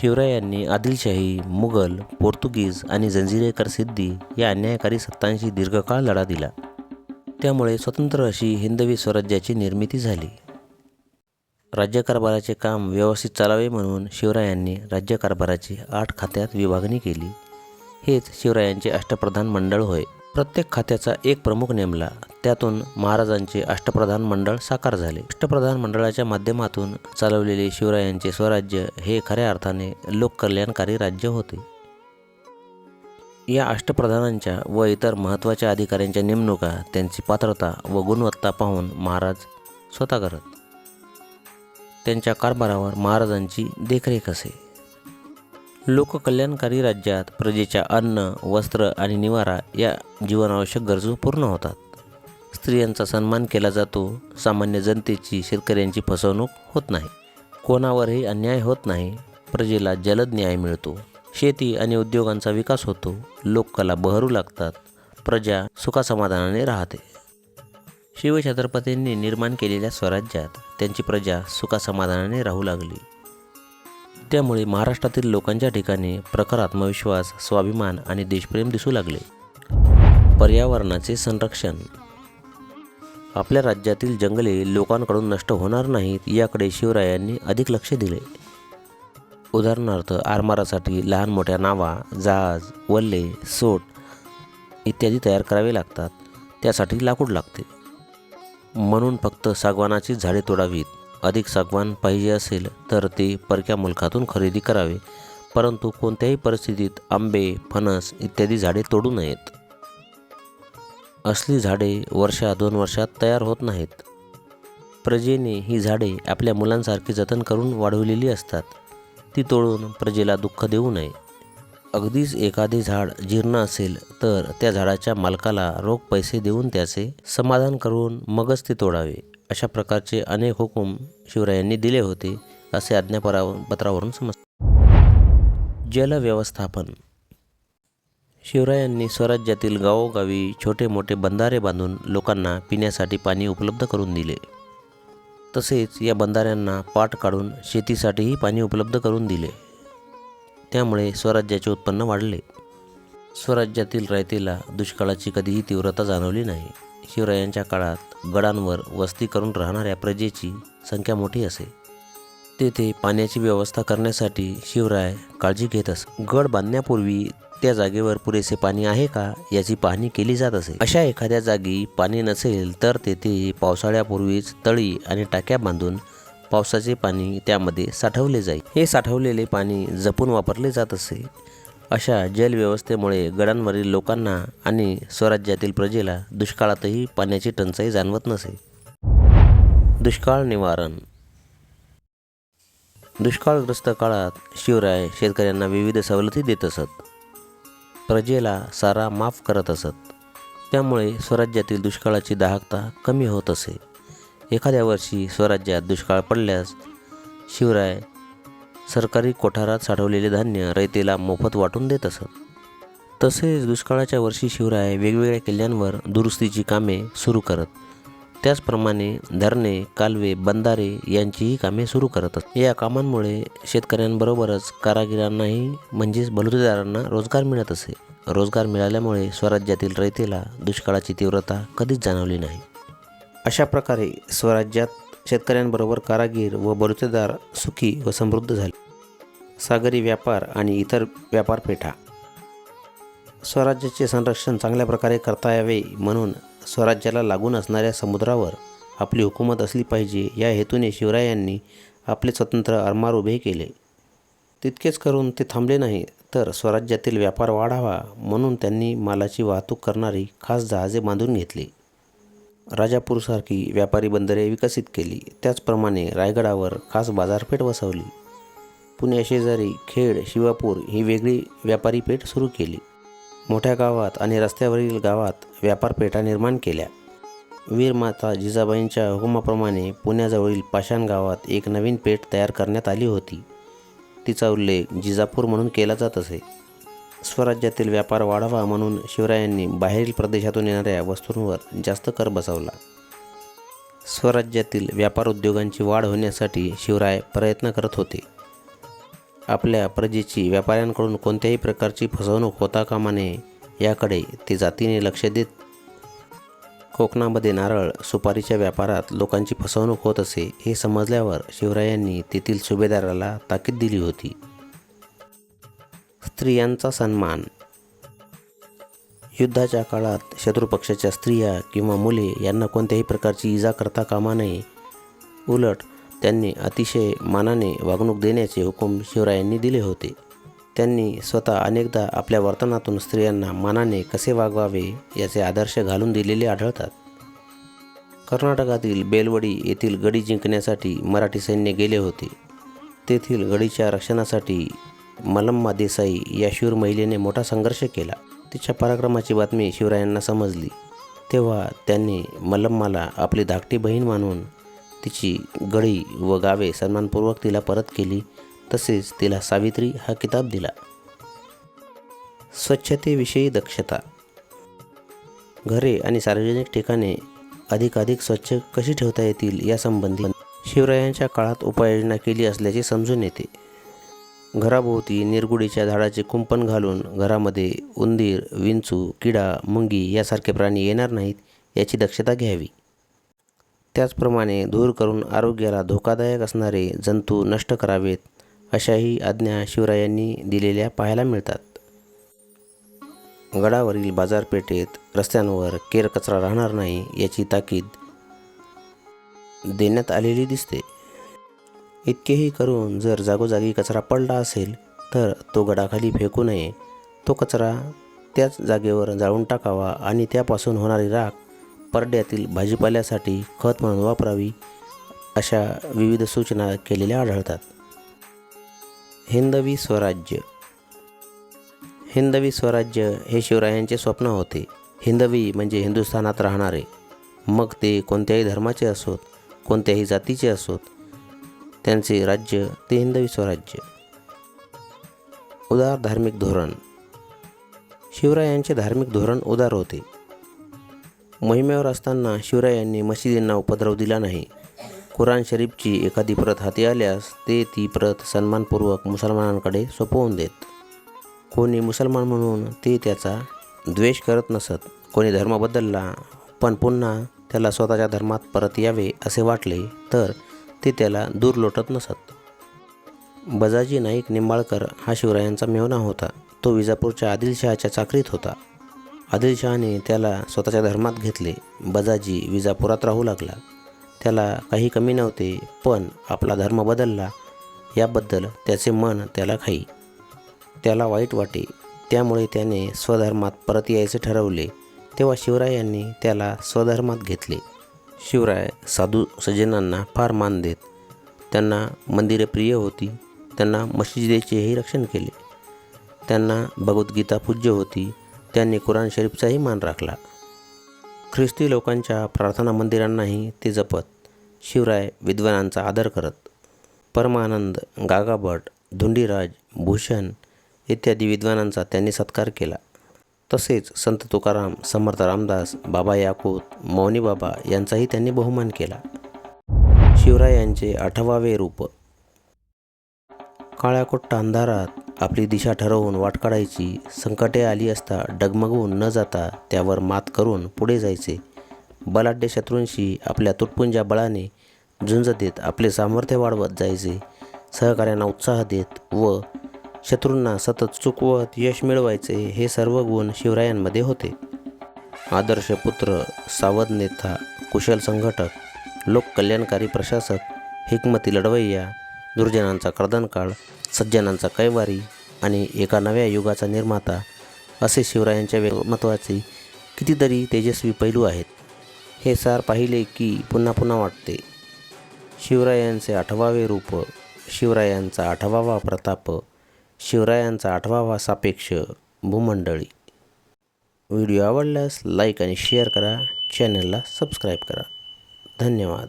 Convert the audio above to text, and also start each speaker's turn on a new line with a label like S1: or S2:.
S1: शिवरायांनी आदिलशाही मुघल पोर्तुगीज आणि जंजिरेकर सिद्धी या अन्यायकारी सत्तांशी दीर्घकाळ लढा दिला. त्यामुळे स्वतंत्र अशी हिंदवी स्वराज्याची निर्मिती झाली. राज्यकारभाराचे काम व्यवस्थित चालावे म्हणून शिवरायांनी राज्यकारभाराची आठ खात्यात विभागणी केली. हेच शिवरायांचे अष्टप्रधान मंडळ होय. प्रत्येक खात्याचा एक प्रमुख नेमला त्यातून महाराजांचे अष्टप्रधान मंडळ साकार झाले. अष्टप्रधान मंडळाच्या माध्यमातून चालवलेले शिवरायांचे स्वराज्य हे खऱ्या अर्थाने लोककल्याणकारी राज्य होते. या अष्टप्रधानांच्या व इतर महत्त्वाच्या अधिकाऱ्यांच्या नेमणुका त्यांची पात्रता व गुणवत्ता पाहून महाराज स्वतः करत. त्यांच्या कारभारावर महाराजांची देखरेख असे. लोककल्याणकारी राज्यात प्रजेच्या अन्न वस्त्र आणि निवारा या जीवनावश्यक गरजू पूर्ण होतात. स्त्रियांचा सन्मान केला जातो. सामान्य जनतेची शेतकऱ्यांची फसवणूक होत नाही. कोणावरही अन्याय होत नाही. प्रजेला जलद न्याय मिळतो. शेती आणि उद्योगांचा विकास होतो. लोककला बहरू लागतात. प्रजा सुखासमाधानाने राहते. शिवछत्रपतींनी निर्माण केलेल्या स्वराज्यात त्यांची प्रजा सुखासमाधानाने राहू लागली. त्यामुळे महाराष्ट्रातील लोकांच्या ठिकाणी प्रखर आत्मविश्वास स्वाभिमान आणि देशप्रेम दिसू लागले. पर्यावरणाचे संरक्षण आपल्या राज्यातील जंगले लोकांकडून नष्ट होणार नाहीत याकडे शिवरायांनी अधिक लक्ष दिले. उदाहरणार्थ आरमारासाठी लहान मोठ्या नावा जहाज वल्ले सोट इत्यादी तयार करावे लागतात. त्यासाठी लाकूड लागते. म्हणून फक्त सागवानाची झाडे तोडावीत. अधिक सागवान पाहिजे असेल तर ते परक्या मुलखातून खरेदी करावे. परंतु कोणत्याही परिस्थितीत आंबे फणस इत्यादी झाडे तोडू नयेत. असली झाडे वर्षा दोन वर्षात तयार होत नाहीत. प्रजेने ही झाडे आपल्या मुलांसारखी जतन करून वाढवलेली असतात. ती तोडून प्रजेला दुःख देऊ नये. अगदीच एखादे झाड जीर्ण असेल तर त्या झाडाच्या मालकाला रोख पैसे देऊन त्याचे समाधान करून मगच ते तोडावे अशा प्रकारचे अनेक हुकूम शिवरायांनी दिले होते असे आज्ञापरा पत्रावरून समजते. जलव्यवस्थापन शिवरायांनी स्वराज्यातील गावोगावी छोटे मोठे बंधारे बांधून लोकांना पिण्यासाठी पाणी उपलब्ध करून दिले. तसेच या बंधाऱ्यांना पाट काढून शेतीसाठीही पाणी उपलब्ध करून दिले. त्यामुळे स्वराज्याचे उत्पन्न वाढले. स्वराज्यातील रयतेला दुष्काळाची कधीही तीव्रता जाणवली नाही. शिवरायांच्या काळात गडांवर वस्ती करून राहणाऱ्या प्रजेची संख्या मोठी असे. तेथे पाण्याची व्यवस्था करण्यासाठी शिवराय काळजी घेत असत गड बांधण्यापूर्वी त्या जागेवर पुरेसे पाणी आहे का याची पाहणी केली जात असे. अशा एखाद्या जागी पाणी नसेल तर तेथे पावसाळ्यापूर्वीच तळी आणि टाक्या बांधून पावसाचे पाणी त्यामध्ये साठवले जाईल हे साठवलेले पाणी जपून वापरले जात असे. अशा जलव्यवस्थेमुळे गडांवरील लोकांना आणि स्वराज्यातील प्रजेला दुष्काळातही पाण्याची टंचाई जाणवत नसे. दुष्काळ निवारण. दुष्काळग्रस्त काळात शिवराय शेतकऱ्यांना विविध सवलती देत असत. प्रजेला सारा माफ करत असत. त्यामुळे स्वराज्यातील दुष्काळाची दाहकता कमी होत असे. एखाद्या वर्षी स्वराज्यात दुष्काळ पडल्यास शिवराय सरकारी कोठारात साठवलेले धान्य रयतेला मोफत वाटून देत असत. तसेच दुष्काळाच्या वर्षी शिवराय वेगवेगळ्या किल्ल्यांवर दुरुस्तीची कामे सुरू करत. त्याचप्रमाणे धरणे कालवे बंधारे यांचीही कामे सुरू करत असतात या कामांमुळे शेतकऱ्यांबरोबरच कारागिरांनाही म्हणजेच बलुतेदारांना रोजगार मिळत असे. रोजगार मिळाल्यामुळे स्वराज्यातील रयतेला दुष्काळाची तीव्रता कधीच जाणवली नाही. अशा प्रकारे स्वराज्यात शेतकऱ्यांबरोबर कारागीर व बलुतेदार सुखी व समृद्ध झाले. सागरी व्यापार आणि इतर व्यापारपेठा. स्वराज्याचे संरक्षण चांगल्या प्रकारे करता यावे म्हणून स्वराज्याला लागून असणाऱ्या समुद्रावर आपली हुकूमत असली पाहिजे या हेतूने शिवरायांनी आपले स्वतंत्र आरमार उभे केले. तितकेच करून ते थांबले नाही तर स्वराज्यातील व्यापार वाढावा म्हणून त्यांनी मालाची वाहतूक करणारी खास जहाजे बांधून घेतली. राजापूरसारखी व्यापारी बंदरे विकसित केली त्याचप्रमाणे रायगडावर खास बाजारपेठ वसवली. पुण्याशेजारी खेड शिवापूर ही वेगळी व्यापारी पेठ सुरू केली. मोठ्या गावात आणि रस्त्यावरील गावात व्यापारपेठा निर्माण केल्या. वीरमाता जिजाबाईंच्या हुकुमाप्रमाणे पुण्याजवळील पाषाण गावात एक नवीन पेठ तयार करण्यात आली होती. तिचा उल्लेख जिजापूर म्हणून केला जात असे. स्वराज्यातील व्यापार वाढावा म्हणून शिवरायांनी बाहेरील प्रदेशातून येणाऱ्या वस्तूंवर जास्त कर बसवला. स्वराज्यातील व्यापार उद्योगांची वाढ होण्यासाठी शिवराय प्रयत्न करत होते. आपल्या प्रजेची व्यापाऱ्यांकडून कोणत्याही प्रकारची फसवणूक होता कामा नये याकडे ते जातीने लक्ष देत. कोकणामध्ये नारळ सुपारीच्या व्यापारात लोकांची फसवणूक होत असे हे समजल्यावर शिवरायांनी तेथील सुभेदाराला ताकीद दिली होती. स्त्रियांचा सन्मान. युद्धाच्या काळात शत्रुपक्षाच्या स्त्रिया किंवा मुले यांना कोणत्याही प्रकारची इजा करता कामा नये. उलट त्यांनी अतिशय मानाने वागणूक देण्याचे हुकूम शिवरायांनी दिले होते. त्यांनी स्वतः अनेकदा आपल्या वर्तनातून स्त्रियांना मानाने कसे वागवावे याचे आदर्श घालून दिलेले आढळतात. कर्नाटकातील बेलवडी येथील गडी जिंकण्यासाठी मराठी सैन्य गेले होते. तेथील गडीच्या रक्षणासाठी मलम्मा देसाई या शूर महिलेने मोठा संघर्ष केला. तिच्या पराक्रमाची बातमी शिवरायांना समजली. तेव्हा त्यांनी मलम्माला आपली धाकटी बहीण मानून तिची गळी व गावे सन्मानपूर्वक तिला परत केली तसेच तिला सावित्री हा किताब दिला. स्वच्छतेविषयी दक्षता. घरे आणि सार्वजनिक ठिकाणे अधिकाधिक स्वच्छ कशी ठेवता येतील यासंबंधी शिवरायांच्या काळात उपाययोजना केली असल्याचे समजून येते. घराभोवती निरगुडीच्या झाडाचे कुंपण घालून घरामध्ये उंदीर विंचू किडा मुंगी यासारखे प्राणी येणार नाहीत याची दक्षता घ्यावी. त्याचप्रमाणे दूर करून आरोग्याला धोकादायक असणारे जंतू नष्ट करावेत अशाही आज्ञा शिवरायांनी दिलेल्या पाहायला मिळतात. गडावरील बाजारपेठेत रस्त्यांवर केर कचरा राहणार नाही याची ताकीद देण्यात आलेली दिसते. इतकेही करून जर जागोजागी कचरा पडला असेल तर तो गडाखाली फेकू नये. तो कचरा त्याच जागेवर जाळून टाकावा आणि त्यापासून होणारी राख परड्यातील भाजीपाल्यासाठी खत म्हणून वापरावी अशा विविध सूचना केलेल्या आढळतात. हिंदवी स्वराज्य. हिंदवी स्वराज्य हे शिवरायांचे स्वप्न होते. हिंदवी म्हणजे हिंदुस्थानात राहणारे. मग ते कोणत्याही धर्माचे असोत कोणत्याही जातीचे असोत त्यांचे राज्य ते हिंदवी स्वराज्य. उदार धार्मिक धोरण. शिवरायांचे धार्मिक धोरण उदार होते. मोहिमेवर असताना शिवरायांनी मशिदींना उपद्रव दिला नाही. कुराण शरीफची एखादी प्रत हाती आल्यास ते ती प्रत सन्मानपूर्वक मुसलमानांकडे सोपवून देत. कोणी मुसलमान म्हणून ते त्याचा द्वेष करत नसत. कोणी धर्म बदलला पण पुन्हा त्याला स्वतःच्या धर्मात परत यावे असे वाटले तर ते त्याला दूर लोटत नसत. बजाजी नाईक निंबाळकर हा शिवरायांचा मेवना होता. तो विजापूरच्या आदिलशहाच्या चाकरीत होता. आदिलशहाने त्याला स्वतःच्या धर्मात घेतले. बजाजी विजापुरात राहू लागला. त्याला काही कमी नव्हते पण आपला धर्म बदलला. याबद्दल त्याचे मन त्याला खाई. त्याला वाईट वाटे. त्यामुळे त्याने स्वधर्मात परत यायचे ठरवले. तेव्हा शिवरायांनी त्याला स्वधर्मात घेतले. शिवराय साधू सज्जनांना फार मान देत. त्यांना मंदिरे प्रिय होती. त्यांना मशिदेचेही रक्षण केले. त्यांना भगवद्गीता पूज्य होती. त्यांनी कुराण शरीफचाही मान राखला. ख्रिस्ती लोकांच्या प्रार्थना मंदिरांनाही ते जपत शिवराय विद्वानांचा आदर करत परमानंद गागाभट धुंडीराज भूषण इत्यादी विद्वानांचा त्यांनी सत्कार केला. तसेच संत तुकाराम समर्थ रामदास बाबा याकूत मौनी बाबा यांचाही त्यांनी बहुमान केला. शिवरायांचे आठवावे रूप. काळ्याकोट्टा अंधारात आपली दिशा ठरवून वाट काढायची. संकटे आली असता डगमगवून न जाता त्यावर मात करून पुढे जायचे. बलाढ्य शत्रूंशी आपल्या तुटपुंज्या बळाने झुंज देत आपले सामर्थ्य वाढवत जायचे. सहकार्यांना उत्साह देत व शत्रूंना सतत चुकवत यश मिळवायचे हे सर्व गुण शिवरायांमध्ये होते. आदर्श पुत्र सावध नेता कुशल संघटक लोककल्याणकारी प्रशासक हिकमती लढवय्या दुर्जनांचा कर्दनकाळ सज्जनांचा कैवारी आणि एका नव्या युगाचा निर्माता असे शिवरायांच्या व्यक्तिमत्वाचे कितीतरी तेजस्वी पैलू आहेत. हे सार पाहिले की पुन्हा पुन्हा वाटते. शिवरायांचे आठवावे रूप शिवरायांचा आठवावा प्रताप शिवरायांचा आठवावा सापेक्ष भूमंडळी. व्हिडिओ आवडल्यास लाईक आणि शेअर करा चॅनलला सबस्क्राईब करा. धन्यवाद.